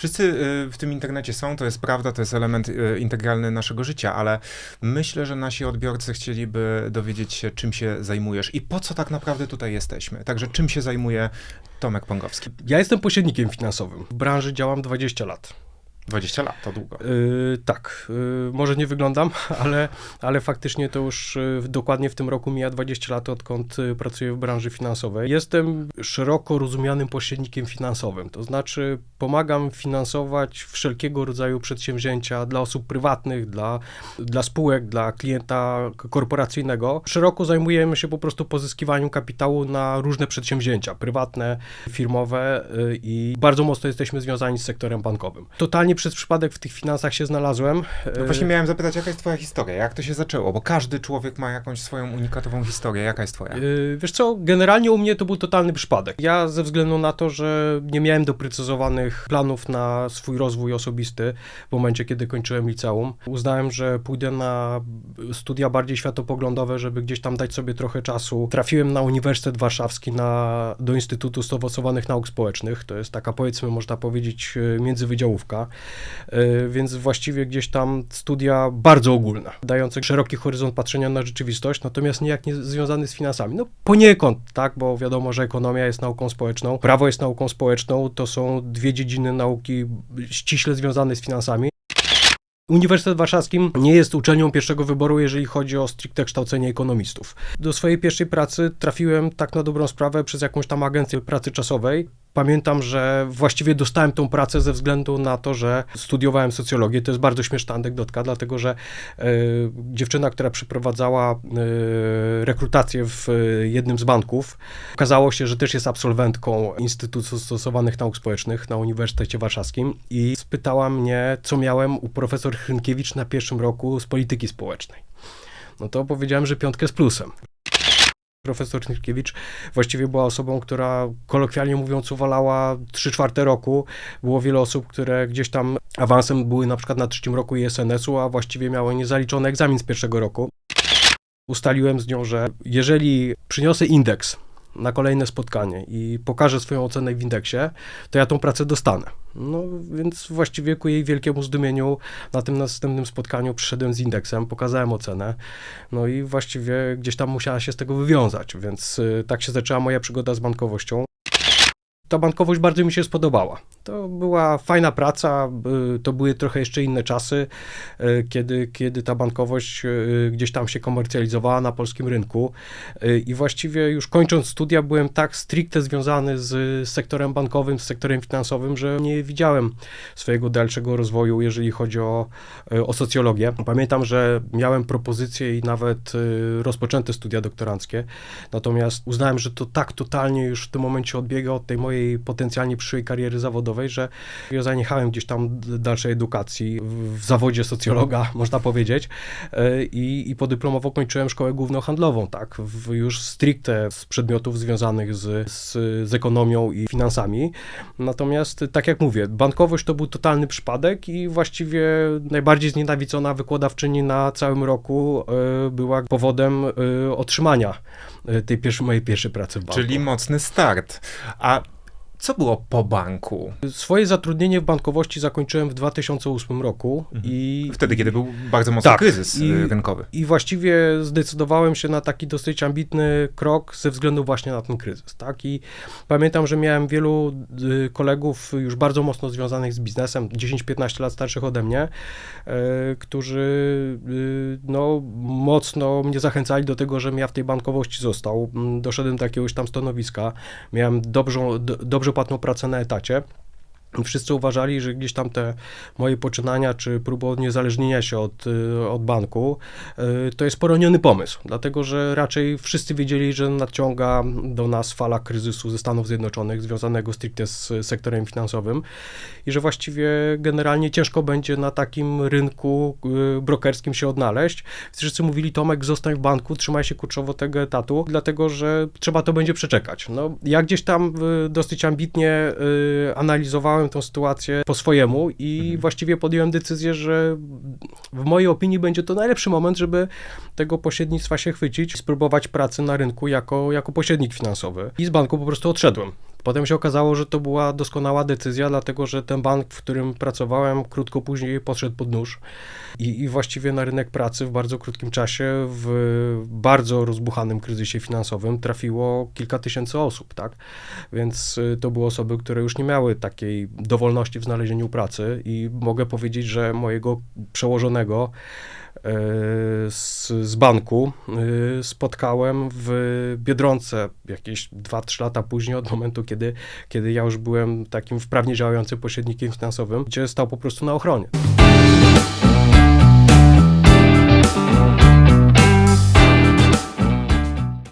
Wszyscy y, w tym internecie są, to jest prawda, to jest element y, integralny naszego życia, ale myślę, że nasi odbiorcy chcieliby dowiedzieć się, czym się zajmujesz i po co tak naprawdę tutaj jesteśmy. Także czym się zajmuje Tomek Pongowski? Ja jestem pośrednikiem finansowym. W branży działam 20 lat. 20 lat, to długo. Yy, tak, yy, może nie wyglądam, ale, ale faktycznie to już yy, dokładnie w tym roku mija 20 lat, odkąd yy, pracuję w branży finansowej. Jestem szeroko rozumianym pośrednikiem finansowym, to znaczy pomagam finansować wszelkiego rodzaju przedsięwzięcia dla osób prywatnych, dla, dla spółek, dla klienta korporacyjnego. Szeroko zajmujemy się po prostu pozyskiwaniem kapitału na różne przedsięwzięcia, prywatne, firmowe yy, i bardzo mocno jesteśmy związani z sektorem bankowym. Totalnie przez przypadek w tych finansach się znalazłem. No właśnie miałem zapytać, jaka jest twoja historia? Jak to się zaczęło? Bo każdy człowiek ma jakąś swoją unikatową historię. Jaka jest twoja? Yy, wiesz co, generalnie u mnie to był totalny przypadek. Ja ze względu na to, że nie miałem doprecyzowanych planów na swój rozwój osobisty w momencie, kiedy kończyłem liceum, uznałem, że pójdę na studia bardziej światopoglądowe, żeby gdzieś tam dać sobie trochę czasu. Trafiłem na Uniwersytet Warszawski, na, do Instytutu Stosowanych Nauk Społecznych. To jest taka, powiedzmy, można powiedzieć, międzywydziałówka. E, więc właściwie gdzieś tam studia bardzo ogólne, dające szeroki horyzont patrzenia na rzeczywistość, natomiast nijak nie związany z finansami. No poniekąd, tak, bo wiadomo, że ekonomia jest nauką społeczną, prawo jest nauką społeczną, to są dwie dziedziny nauki ściśle związane z finansami. Uniwersytet Warszawski nie jest uczelnią pierwszego wyboru, jeżeli chodzi o stricte kształcenie ekonomistów. Do swojej pierwszej pracy trafiłem tak na dobrą sprawę przez jakąś tam agencję pracy czasowej. Pamiętam, że właściwie dostałem tą pracę ze względu na to, że studiowałem socjologię. To jest bardzo śmieszna anegdotka, dlatego że e, dziewczyna, która przeprowadzała e, rekrutację w e, jednym z banków, okazało się, że też jest absolwentką Instytutu Stosowanych Nauk Społecznych na Uniwersytecie Warszawskim i spytała mnie, co miałem u profesor Hrynkiewicz na pierwszym roku z polityki społecznej. No to powiedziałem, że piątkę z plusem. Profesor Knirkiewicz właściwie była osobą, która kolokwialnie mówiąc uwalała 3 czwarte roku. Było wiele osób, które gdzieś tam awansem były na przykład na trzecim roku ISNS-u, a właściwie miały niezaliczony egzamin z pierwszego roku. Ustaliłem z nią, że jeżeli przyniosę indeks na kolejne spotkanie i pokażę swoją ocenę w indeksie, to ja tą pracę dostanę. No więc właściwie ku jej wielkiemu zdumieniu na tym następnym spotkaniu przyszedłem z indeksem, pokazałem ocenę, no i właściwie gdzieś tam musiała się z tego wywiązać, więc y, tak się zaczęła moja przygoda z bankowością ta bankowość bardzo mi się spodobała. To była fajna praca, to były trochę jeszcze inne czasy, e, kiedy, kiedy ta bankowość e, gdzieś tam się komercjalizowała na polskim rynku i właściwie już kończąc studia byłem tak stricte związany z sektorem bankowym, z sektorem finansowym, że nie widziałem swojego dalszego rozwoju, jeżeli chodzi o, o socjologię. Pamiętam, że miałem propozycje i nawet rozpoczęte studia doktoranckie, natomiast uznałem, że to tak totalnie już w tym momencie odbiega od tej mojej mojej potencjalnie przyszłej kariery zawodowej, że ja zaniechałem gdzieś tam dalszej edukacji w zawodzie socjologa, można powiedzieć, e, i, i podyplomowo kończyłem szkołę głównohandlową, tak, w, już stricte z przedmiotów związanych z, z, z ekonomią i finansami. Natomiast, tak jak mówię, bankowość to był totalny przypadek i właściwie najbardziej znienawidzona wykładawczyni na całym roku e, była powodem e, otrzymania tej pierwszej, mojej pierwszej pracy w banku. Czyli mocny start. A co było po banku? Swoje zatrudnienie w bankowości zakończyłem w 2008 roku mhm. i... Wtedy, kiedy był bardzo mocny tak, kryzys i, y, rynkowy. I właściwie zdecydowałem się na taki dosyć ambitny krok ze względu właśnie na ten kryzys, tak? I pamiętam, że miałem wielu y, kolegów już bardzo mocno związanych z biznesem, 10-15 lat starszych ode mnie, e, którzy y, no, mocno mnie zachęcali do tego, żebym ja w tej bankowości został. Doszedłem do jakiegoś tam stanowiska, miałem dobrze, dobrze dobrze płatną pracę na etacie. Wszyscy uważali, że gdzieś tam te moje poczynania, czy próba uniezależnienia się od, y, od banku, y, to jest poroniony pomysł, dlatego że raczej wszyscy wiedzieli, że nadciąga do nas fala kryzysu ze Stanów Zjednoczonych, związanego stricte z sektorem finansowym i że właściwie generalnie ciężko będzie na takim rynku y, brokerskim się odnaleźć. Wszyscy mówili, Tomek, zostań w banku, trzymaj się kurczowo tego etatu, dlatego że trzeba to będzie przeczekać. No, ja gdzieś tam dosyć ambitnie analizowałem traktowałem tą sytuację po swojemu i mhm. właściwie podjąłem decyzję, że w mojej opinii będzie to najlepszy moment, żeby tego pośrednictwa się chwycić i spróbować pracy na rynku jako, jako pośrednik finansowy. I z banku po prostu odszedłem. Potem się okazało, że to była doskonała decyzja, dlatego że ten bank, w którym pracowałem, krótko później podszedł pod nóż i, i właściwie na rynek pracy w bardzo krótkim czasie, w bardzo rozbuchanym kryzysie finansowym trafiło kilka tysięcy osób, tak? Więc y, to były osoby, które już nie miały takiej dowolności w znalezieniu pracy i mogę powiedzieć, że mojego przełożonego e, z, z banku y, spotkałem w Biedronce jakieś 2-3 lata później od momentu, kiedy, kiedy ja już byłem takim wprawnie działającym pośrednikiem finansowym, gdzie stał po prostu na ochronie.